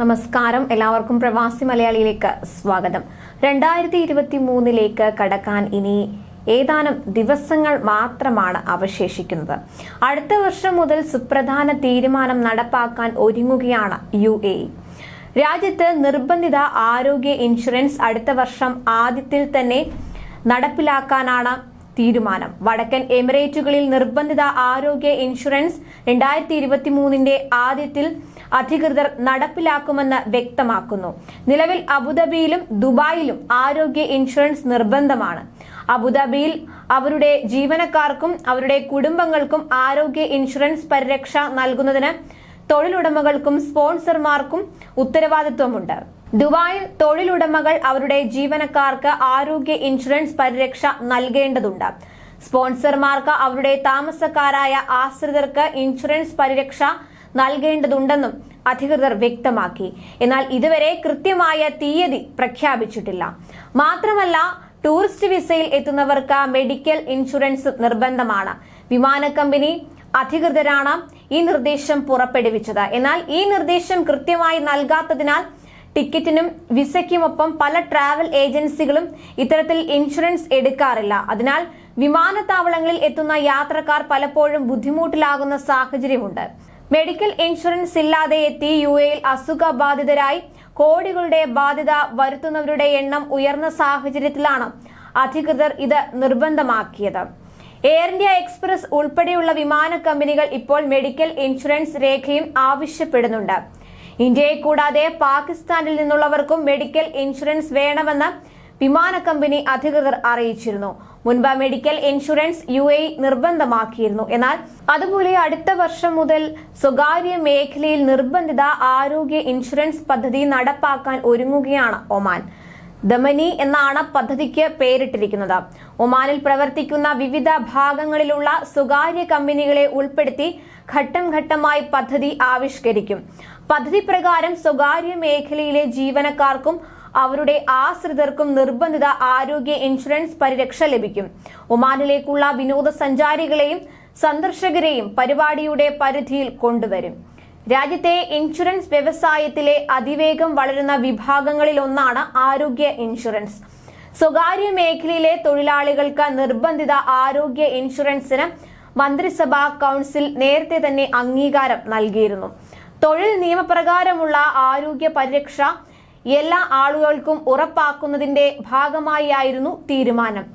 നമസ്കാരം. എല്ലാവർക്കും പ്രവാസി മലയാളിയിലേക്ക് സ്വാഗതം. രണ്ടായിരത്തി ഇരുപത്തി മൂന്നിലേക്ക് കടക്കാൻ ഇനി ഏതാനും ദിവസങ്ങൾ മാത്രമാണ് അവശേഷിക്കുന്നത്. അടുത്ത വർഷം മുതൽ സുപ്രധാന തീരുമാനം നടപ്പാക്കാൻ ഒരുങ്ങുകയാണ് യു എ. രാജ്യത്ത് നിർബന്ധിത ആരോഗ്യ ഇൻഷുറൻസ് അടുത്ത വർഷം ആദ്യത്തിൽ തന്നെ നടപ്പിലാക്കാനാണ് തീരുമാനം. വടക്കൻ എമിറേറ്റുകളിൽ നിർബന്ധിത ആരോഗ്യ ഇൻഷുറൻസ് രണ്ടായിരത്തി ഇരുപത്തി മൂന്നിന്റെ ആദ്യത്തിൽ അധികൃതർ നടപ്പിലാക്കുമെന്ന് വ്യക്തമാക്കുന്നു. നിലവിൽ അബുദാബിയിലും ദുബായിലും ആരോഗ്യ ഇൻഷുറൻസ് നിർബന്ധമാണ്. അബുദാബിയിൽ അവരുടെ ജീവനക്കാർക്കും അവരുടെ കുടുംബങ്ങൾക്കും ആരോഗ്യ ഇൻഷുറൻസ് പരിരക്ഷ നൽകുന്നതിന് തൊഴിലുടമകൾക്കും സ്പോൺസർമാർക്കും ഉത്തരവാദിത്വമുണ്ട്. ദുബായിൽ തൊഴിലുടമകൾ അവരുടെ ജീവനക്കാർക്ക് ആരോഗ്യ ഇൻഷുറൻസ് പരിരക്ഷ നൽകേണ്ടതുണ്ട്. സ്പോൺസർമാർക്ക് അവരുടെ താമസക്കാരായ ആശ്രിതർക്ക് ഇൻഷുറൻസ് പരിരക്ഷ നൽകേണ്ടതുണ്ടെന്നും അധികൃതർ വ്യക്തമാക്കി. എന്നാൽ ഇതുവരെ കൃത്യമായ തീയതി പ്രഖ്യാപിച്ചിട്ടില്ല. മാത്രമല്ല ടൂറിസ്റ്റ് വിസയിൽ എത്തുന്നവർക്ക് മെഡിക്കൽ ഇൻഷുറൻസ് നിർബന്ധമാണ്. വിമാന കമ്പനി അധികൃതരാണ് ഈ നിർദ്ദേശം പുറപ്പെടുവിച്ചത്. എന്നാൽ ഈ നിർദ്ദേശം കൃത്യമായി നൽകാത്തതിനാൽ ടിക്കറ്റിനും വിസയ്ക്കുമൊപ്പം പല ട്രാവൽ ഏജൻസികളും ഇത്തരത്തിൽ ഇൻഷുറൻസ് എടുക്കാറില്ല. അതിനാൽ വിമാനത്താവളങ്ങളിൽ എത്തുന്ന യാത്രക്കാർ പലപ്പോഴും ബുദ്ധിമുട്ടിലാകുന്ന സാഹചര്യമുണ്ട്. മെഡിക്കൽ ഇൻഷുറൻസ് ഇല്ലാതെ എത്തി യു എയിൽ അസുഖബാധിതരായി കോടികളുടെ ബാധ്യത വരുത്തുന്നവരുടെ എണ്ണം ഉയർന്ന സാഹചര്യത്തിലാണ് അധികൃതർ ഇത് നിർബന്ധമാക്കിയത്. എയർ ഇന്ത്യ എക്സ്പ്രസ് ഉൾപ്പെടെയുള്ള വിമാന കമ്പനികൾ ഇപ്പോൾ മെഡിക്കൽ ഇൻഷുറൻസ് രേഖയും ആവശ്യപ്പെടുന്നുണ്ട്. ഇന്ത്യയെ കൂടാതെ പാകിസ്ഥാനിൽ നിന്നുള്ളവർക്കും മെഡിക്കൽ ഇൻഷുറൻസ് വേണമെന്ന് വിമാന കമ്പനി അധികൃതർ അറിയിച്ചിരുന്നു. മുൻപ് മെഡിക്കൽ ഇൻഷുറൻസ് യു എ നിർബന്ധമാക്കിയിരുന്നു. എന്നാൽ അതുപോലെ അടുത്ത വർഷം മുതൽ സ്വകാര്യ മേഖലയിൽ നിർബന്ധിത ആരോഗ്യ ഇൻഷുറൻസ് പദ്ധതി നടപ്പാക്കാൻ ഒരുങ്ങുകയാണ് ഒമാൻ. ദമനി എന്നാണ് പദ്ധതിക്ക് പേരിട്ടിരിക്കുന്നത്. ഒമാനിൽ പ്രവർത്തിക്കുന്ന വിവിധ ഭാഗങ്ങളിലുള്ള സ്വകാര്യ കമ്പനികളെ ഉൾപ്പെടുത്തി ഘട്ടം ഘട്ടമായി പദ്ധതി ആവിഷ്കരിക്കും. പദ്ധതി പ്രകാരം സ്വകാര്യ മേഖലയിലെ ജീവനക്കാർക്കും അവരുടെ ആശ്രിതർക്കും നിർബന്ധിത ആരോഗ്യ ഇൻഷുറൻസ് പരിരക്ഷ ലഭിക്കും. ഒമാനിലേക്കുള്ള വിനോദസഞ്ചാരികളെയും സന്ദർശകരെയും പരിപാടിയുടെ പരിധിയിൽ കൊണ്ടുവരും. രാജ്യത്തെ ഇൻഷുറൻസ് വ്യവസായത്തിലെ അതിവേഗം വളരുന്ന വിഭാഗങ്ങളിൽ ഒന്നാണ് ആരോഗ്യ ഇൻഷുറൻസ്. സ്വകാര്യ മേഖലയിലെ തൊഴിലാളികൾക്ക് നിർബന്ധിത ആരോഗ്യ ഇൻഷുറൻസിന് മന്ത്രിസഭാ കൗൺസിൽ നേരത്തെ തന്നെ അംഗീകാരം നൽകിയിരുന്നു. തൊഴിൽ നിയമപ്രകാരമുള്ള ആരോഗ്യ പരിരക്ഷ എല്ലാ ആളുകൾക്കും ഉറപ്പാക്കുന്നതിന്റെ ഭാഗമായിരുന്നു തീരുമാനം.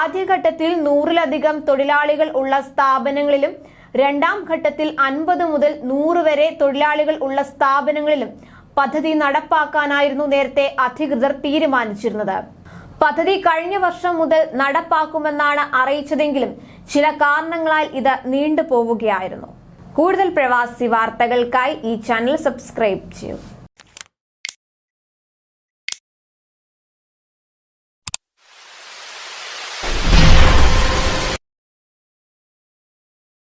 ആദ്യഘട്ടത്തിൽ നൂറിലധികം തൊഴിലാളികൾ ഉള്ള സ്ഥാപനങ്ങളിലും രണ്ടാം ഘട്ടത്തിൽ അൻപത് മുതൽ നൂറ് വരെ തൊഴിലാളികൾ ഉള്ള സ്ഥാപനങ്ങളിലും പദ്ധതി നടപ്പാക്കാനായിരുന്നു നേരത്തെ അധികൃതർ തീരുമാനിച്ചിരുന്നത്. പദ്ധതി കഴിഞ്ഞ വർഷം മുതൽ നടപ്പാക്കുമെന്നാണ് അറിയിച്ചതെങ്കിലും ചില കാരണങ്ങളാൽ ഇത് നീണ്ടുപോവുകയായിരുന്നു. കൂടുതൽ പ്രവാസി വാർത്തകൾക്കായി ഈ ചാനൽ സബ്സ്ക്രൈബ് ചെയ്യൂ.